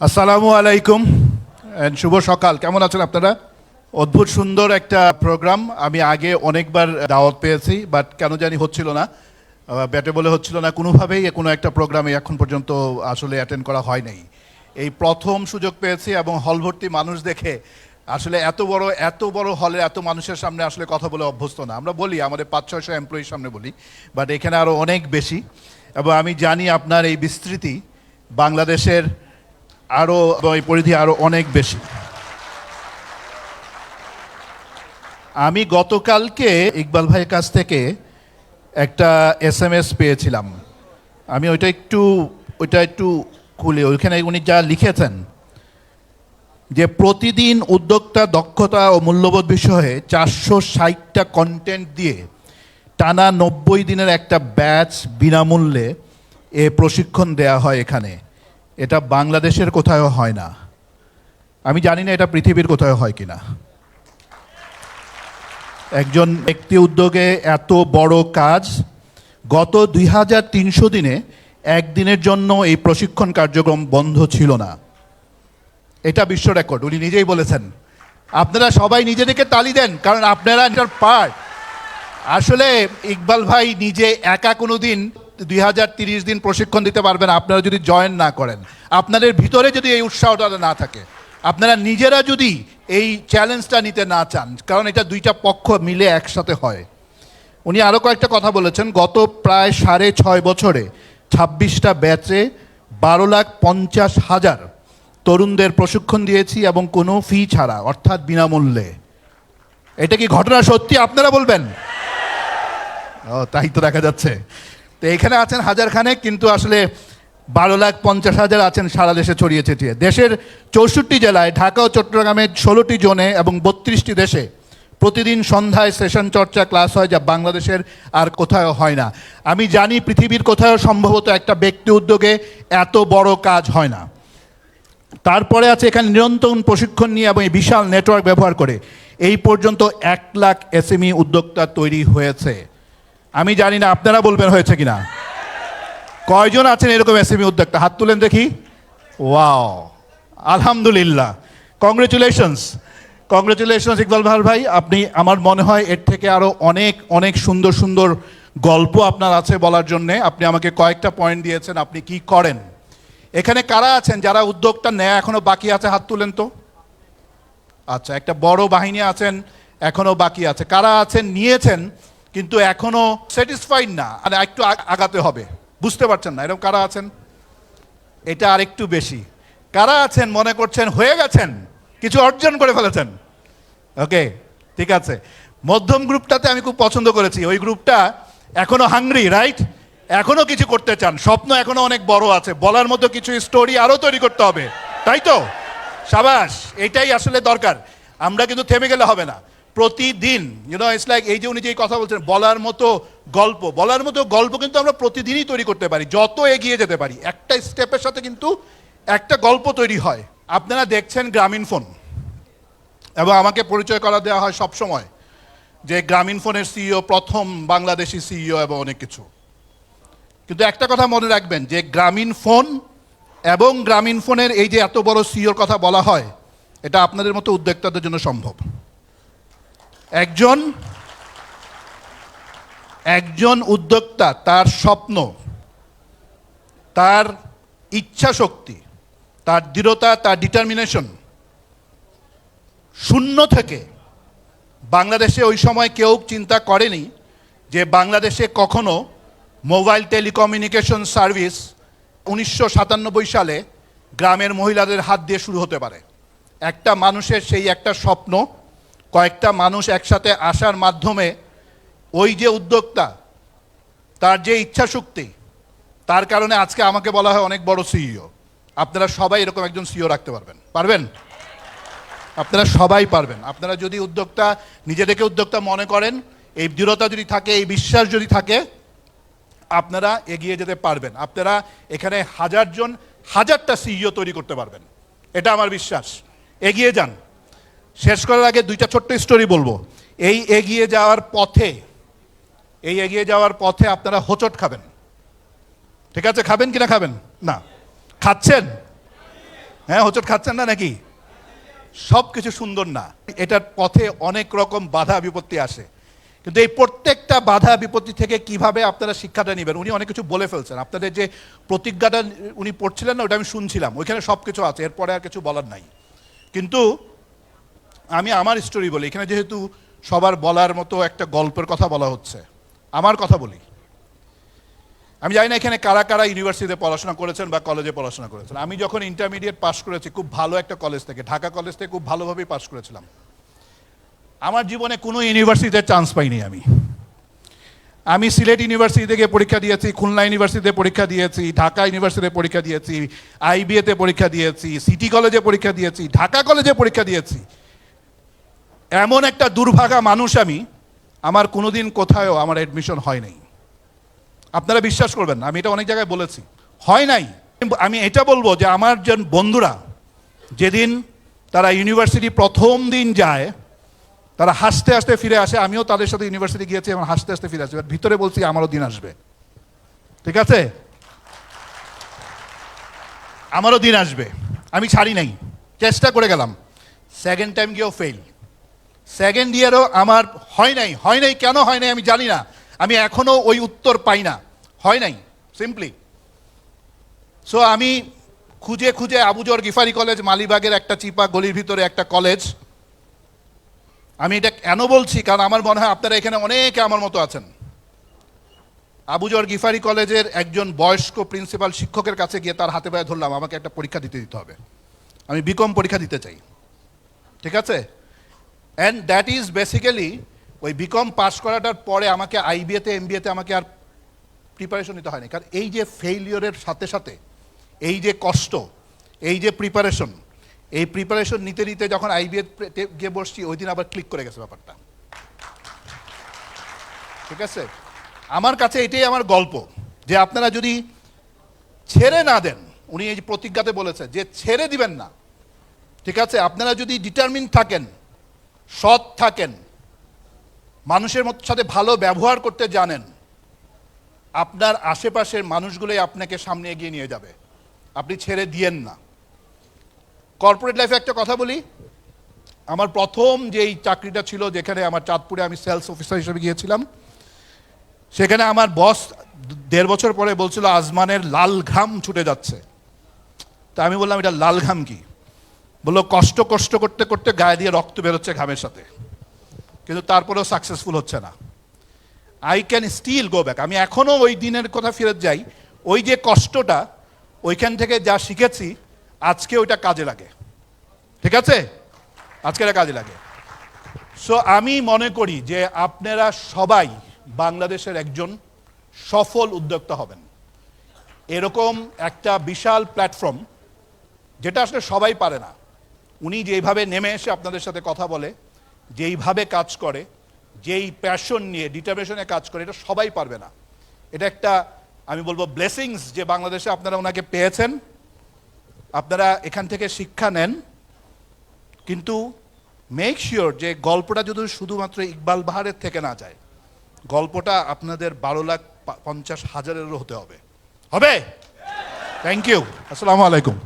আসসালামু আলাইকুম শুভ সকাল। কেমন আছেন আপনারা? অদ্ভুত সুন্দর একটা প্রোগ্রাম আমি আগে অনেকবার দাওয়াত পেয়েছি বাট কেন জানি হচ্ছিল না। ব্যাটে বলে হচ্ছিল না। কোনোভাবেই কোনো একটা প্রোগ্রামে এখন পর্যন্ত আসলে অ্যাটেন্ড করা হয় নাই। এই প্রথম সুযোগ পেয়েছি এবং হল ভর্তি মানুষ দেখে আসলে এত বড় এত বড় হলে এত মানুষের সামনে আসলে কথা বলে অভ্যস্ত না। আমরা বলি, আমাদের পাঁচ ছয়শো এমপ্লয়ির সামনে বলি বাট এখানে আরও অনেক বেশি। এবং আমি জানি আপনার এই বিস্তৃতি বাংলাদেশের আরও পরিধি আরও অনেক বেশি। আমি গতকালকে ইকবাল ভাইয়ের কাছ থেকে একটা এস এম এস পেয়েছিলাম। আমি ওইটা একটু ওইটা একটু খুলে, ওইখানে উনি যা লিখেছেন, যে প্রতিদিন উদ্যোক্তা দক্ষতা ও মূল্যবোধ বিষয়ে চারশো ষাটটা কন্টেন্ট দিয়ে টানা নব্বই দিনের একটা ব্যাচ বিনামূল্যে এ প্রশিক্ষণ দেয়া হয় এখানে। এটা বাংলাদেশের কোথাও হয় না। আমি জানি না এটা পৃথিবীর কোথাও হয় কিনা। একজন ব্যক্তি উদ্যোগে এত বড় কাজ, গত দুই হাজার তিনশো দিনে একদিনের জন্য এই প্রশিক্ষণ কার্যক্রম বন্ধ ছিল না। এটা বিশ্ব রেকর্ড, উনি নিজেই বলেছেন। আপনারা সবাই নিজেদেরকে তালি দেন, কারণ আপনারা এটার পার্ট আসলে ইকবাল ভাই নিজে একা কোনো দিন দুই হাজার তিরিশ দিন প্রশিক্ষণ দিতে পারবেন, আপনারা যদি জয়েন না করেন। আপনাদের ভিতরে যদি এই উৎসাহটা না থাকে, আপনারা নিজেরা যদি এই চ্যালেঞ্জটা নিতে না চান, কারণ এটা দুইটা পক্ষ মিলে একসাথে হয়। উনি আরও কয়েকটা কথা বলেছেন, গত প্রায় সাড়ে ছয় বছরে ছাব্বিশটা ব্যাচে বারো লাখ পঞ্চাশ হাজার তরুণদের প্রশিক্ষণ দিয়েছি এবং কোনো ফি ছাড়া, অর্থাৎ বিনামূল্যে। এটা কি ঘটনা সত্যি আপনারা বলবেন? ও, তাই তো দেখা যাচ্ছে। তো এখানে আছেন হাজার খানেক কিন্তু আসলে বারো লাখ পঞ্চাশ হাজার আছেন সারা দেশে ছড়িয়ে ছিটিয়ে। দেশের চৌষট্টি জেলায়, ঢাকা ও চট্টগ্রামের ষোলোটি জোনে এবং বত্রিশটি দেশে প্রতিদিন সন্ধ্যায় সেশন চর্চা ক্লাস হয় যা বাংলাদেশের আর কোথাও হয় না। আমি জানি পৃথিবীর কোথাও সম্ভবত একটা ব্যক্তি উদ্যোগে এত বড় কাজ হয় না। তারপরে আছে এখানে নিরন্তর প্রশিক্ষণ নিয়ে এবং এই বিশাল নেটওয়ার্ক ব্যবহার করে। এই পর্যন্ত এক লাখ এসএমই উদ্যোক্তা তৈরি হয়েছে। আমি জানি না, আপনারা বলবেন হয়েছে কিনা। কয়জন আছেন এরকম এসএমই উদ্যোক্তা? হাত তুলেন দেখি। ওয়াও, আলহামদুলিল্লাহ। কংগ্রেচুলেশনস কংগ্রেচুলেশনস ইকবাল ভালো ভাই, আপনি, আমার মনে হয় এর থেকে আরও অনেক অনেক সুন্দর সুন্দর গল্প আপনার আছে বলার জন্যে। আপনি আমাকে কয়েকটা পয়েন্ট দিয়েছেন, আপনি কি করেন? এখানে কারা আছেন? যারা উদ্যোগটা নেয় এখনও বাকি আছে, হাত তুলেন তো। আচ্ছা একটা বড় বাহিনী আছেন এখনও বাকি আছে। কারা আছেন, নিয়েছেন কিন্তু এখনও স্যাটিসফাইড না। আর একটু আগ- আগাতে হবে। বুঝতে পারছেন না? এরকম কারা আছেন? এটা আর একটু বেশি। কারা আছেন? মনে করছেন হয়ে গেছেন? কিছু অর্জন করে ফেলেছেন? ওকে, ঠিক আছে। মধ্যম গ্রুপটাতে আমি খুব পছন্দ করেছি। ওই গ্রুপটা এখনও হাংরি রাইট এখনও কিছু করতে চান। স্বপ্ন এখনও অনেক বড় আছে। বলার মতো কিছু স্টোরি আরও তৈরি করতে হবে। তাই তো? সাবাস, এটাই আসলে দরকার। আমরা কিন্তু থেমে গেলে হবে না। প্রতিদিন ইউনো ইটস লাইক এই যে উনি যে কথা বলছেন, বলার মতো গল্প, বলার মতো গল্প কিন্তু আমরা প্রতিদিনই তৈরি করতে পারি, যত এগিয়ে যেতে পারি। একটা স্টেপের সাথে কিন্তু একটা গল্প তৈরি হয়। আপনারা দেখছেন গ্রামীণ ফোন, এবং আমাকে পরিচয় করা দেওয়া হয় সব সময় যে গ্রামীণ ফোনের সিইও, প্রথম বাংলাদেশি সিইও এবং অনেক কিছু। কিন্তু একটা কথা মনে রাখবেন, যে গ্রামীণ ফোন এবং গ্রামীণ ফোনের এই যে এত বড় সিইওর কথা বলা হয়, এটা আপনাদের মতো উদ্যোক্তাদের জন্য সম্ভব। একজন একজন উদ্যোক্তা তার স্বপ্ন, তার ইচ্ছা শক্তি, তার দৃঢ়তা, তার ডিটারমিনেশন শূন্য থেকে বাংলাদেশে ওই সময় কেউ চিন্তা করেনি যে বাংলাদেশে কখনো মোবাইল টেলিকমিউনিকেশন সার্ভিস উনিশশো সাতানব্বই সালে গ্রামের মহিলাদের হাত দিয়ে শুরু হতে পারে। একটা মানুষের সেই একটা স্বপ্ন কয়েকটা মানুষ একসাথে আসার মাধ্যমে ওই যে উদ্যোক্তা, তার যে ইচ্ছা শক্তি তার কারণে আজকে আমাকে বলা হয় অনেক বড় সিইও আপনারা সবাই এরকম একজন সিইও রাখতে পারবেন। পারবেন? আপনারা সবাই পারবেন। আপনারা যদি উদ্যোক্তা, নিজেদেরকে উদ্যোক্তা মনে করেন, এই দৃঢ়তা যদি থাকে, এই বিশ্বাস যদি থাকে, আপনারা এগিয়ে যেতে পারবেন। আপনারা এখানে হাজারজন হাজারটা সিইও তৈরি করতে পারবেন। এটা আমার বিশ্বাস। এগিয়ে যান। শেষ করার আগে দুইটা ছোট্ট স্টোরি বলব। এই এগিয়ে যাওয়ার পথে, এই এগিয়ে যাওয়ার পথে আপনারা হোঁচট খাবেন। ঠিক আছে, খাবেন কিনা খাবেন? না। খাচ্ছেন? হ্যাঁ হোঁচট খাচ্ছেন না নাকি? সব কিছু সুন্দর না। এটার পথে অনেক রকম বাধা বিপত্তি আসে। কিন্তু এই প্রত্যেকটা বাধা বিপত্তি থেকে কীভাবে আপনারা শিক্ষাটা নেবেন, উনি অনেক কিছু বলে ফেলছেন। আপনাদের যে প্রতিজ্ঞাটা উনি পড়ছিলেন না, ওটা আমি শুনছিলাম। ওইখানে সব কিছু আছে, এরপরে আর কিছু বলার নাই। কিন্তু আমি আমার স্টোরি বলি, এখানে যেহেতু সবার বলার মতো একটা গল্পের কথা বলা হচ্ছে, আমার কথা বলি। আমি জানি না এখানে কারা কারা ইউনিভার্সিটিতে পড়াশোনা করেছেন বা কলেজে পড়াশোনা করেছেন। আমি যখন ইন্টারমিডিয়েট পাশ করেছি, খুব ভালো একটা কলেজ থেকে, ঢাকা কলেজ থেকে খুব ভালোভাবেই পাশ করেছিলাম। আমার জীবনে কোনো ইউনিভার্সিটিতে চান্স পাইনি আমি। আমি সিলেট ইউনিভার্সিটি থেকে পরীক্ষা দিয়েছি, খুলনা ইউনিভার্সিটিতে পরীক্ষা দিয়েছি, ঢাকা ইউনিভার্সিটিতে পরীক্ষা দিয়েছি আইবিএতে পরীক্ষা দিয়েছি সিটি কলেজে পরীক্ষা দিয়েছি, ঢাকা কলেজে পরীক্ষা দিয়েছি। এমন একটা দুর্ভাগা মানুষ আমি, আমার কোনোদিন কোথাও আমার অ্যাডমিশন হয় নাই। আপনারা বিশ্বাস করবেন আমি এটা অনেক জায়গায় বলেছি। হয় নাই। আমি এটা বলব যে আমার যে বন্ধুরা, যেদিন তারা ইউনিভার্সিটি প্রথম দিন যায়, তারা হাসতে হাসতে ফিরে আসে, আমিও তাদের সাথে ইউনিভার্সিটি গিয়েছি এবং হাসতে হাসতে ফিরে আসি। এবার ভিতরে বলছি, আমারও দিন আসবে। ঠিক আছে? আমারও দিন আসবে। আমি ছাড়ি নাই। চেষ্টা করে গেলাম। সেকেন্ড টাইম গিয়েও ফেল সেকেন্ড ইয়ারও আমার হয় নাই। হয় নাই কেন হয় নাই আমি জানি না। আমি এখনও ওই উত্তর পাই না। হয় নাই। সিম্পলি সো আমি খুঁজে খুঁজে আবুজর গিফারি কলেজ, মালিবাগের একটা চিপা, গলির ভিতরে একটা কলেজ। আমি এটা কেন বলছি? কারণ আমার মনে হয় আপনারা এখানে অনেকে আমার মতো আছেন। আবুজর গিফারি কলেজের একজন বয়স্ক প্রিন্সিপাল শিক্ষকের কাছে গিয়ে তার হাতে পায়ে ধরলাম। আমাকে একটা পরীক্ষা দিতে দিতে হবে। আমি বিকম পরীক্ষা দিতে চাই। ঠিক আছে? অ্যান্ড দ্যাট ইজ বেসিক্যালি ওই বিকম পাস করাটার পরে আমাকে আইবিএতে এমবিএতে আমাকে আর প্রিপারেশন নিতে হয়নি। কারণ এই যে ফেইলিওরের সাথে সাথে, এই যে কষ্ট, এই যে প্রিপারেশন এই প্রিপারেশন নিতে নিতে যখন আইবিএ গিয়ে বসছি, ওই দিন আবার ক্লিক করে গেছে ব্যাপারটা। ঠিক আছে? আমার কাছে এটাই আমার গল্প, যে আপনারা যদি ছেড়ে না দেন, উনি এই প্রতিজ্ঞাতে বলেছে, যে ছেড়ে দিবেন না, ঠিক আছে? আপনারা যদি ডিটারমিন থাকেন সৎ থাকেন। মানুষের মত সাথে ভালো ব্যবহার করতে জানেন। আপনার আশেপাশের মানুষগুলোই আপনাকে সামনে এগিয়ে নিয়ে যাবে। আপনি ছেড়ে দিয়েন না। কর্পোরেট লাইফে একটা কথা বলি। আমার প্রথম যেই চাকরিটা ছিল, যেখানে আমার চাঁদপুরে আমি সেলস অফিসার হিসেবে গিয়েছিলাম, সেখানে আমার বস দেড় বছর পরে বলছিল, আজমানের লাল ঘাম ছুটে যাচ্ছে। তা আমি বললাম, এটা লাল ঘাম কি? বলল, কষ্ট কষ্ট করতে করতে গায়ে দিয়ে রক্ত বেরোচ্ছে ঘামের সাথে। কিন্তু তারপরেও সাকসেসফুল হচ্ছে না। I can still go back আমি এখনও ওই দিনের কথা ফেরত যাই। ওই যে কষ্টটা, ওইখান থেকে যা শিখেছি, আজকে ওইটা কাজে লাগে। ঠিক আছে? আজকে এটা কাজে লাগে। সো আমি মনে করি যে আপনারা সবাই বাংলাদেশের একজন সফল উদ্যোক্তা হবেন। এরকম একটা বিশাল প্ল্যাটফর্ম যেটা আসলে সবাই পারে না। উনি যেইভাবে নেমে এসে আপনাদের সাথে কথা বলে, যেইভাবে কাজ করে, যেই প্যাশন নিয়ে ডিটারমিনেশনে কাজ করে, এটা সবাই পারবে না। এটা একটা, আমি বলব ব্লেসিংস যে বাংলাদেশে আপনারা ওনাকে পেয়েছেন। আপনারা এখান থেকে শিক্ষা নেন। কিন্তু মেক শিওর যে গল্পটা যদি শুধুমাত্র ইকবাল বাহারের থেকে না যায়, গল্পটা আপনাদের বারো লাখ পঞ্চাশ হাজারেরও হতে হবে। হবে? থ্যাংক ইউ আসসালামু আলাইকুম।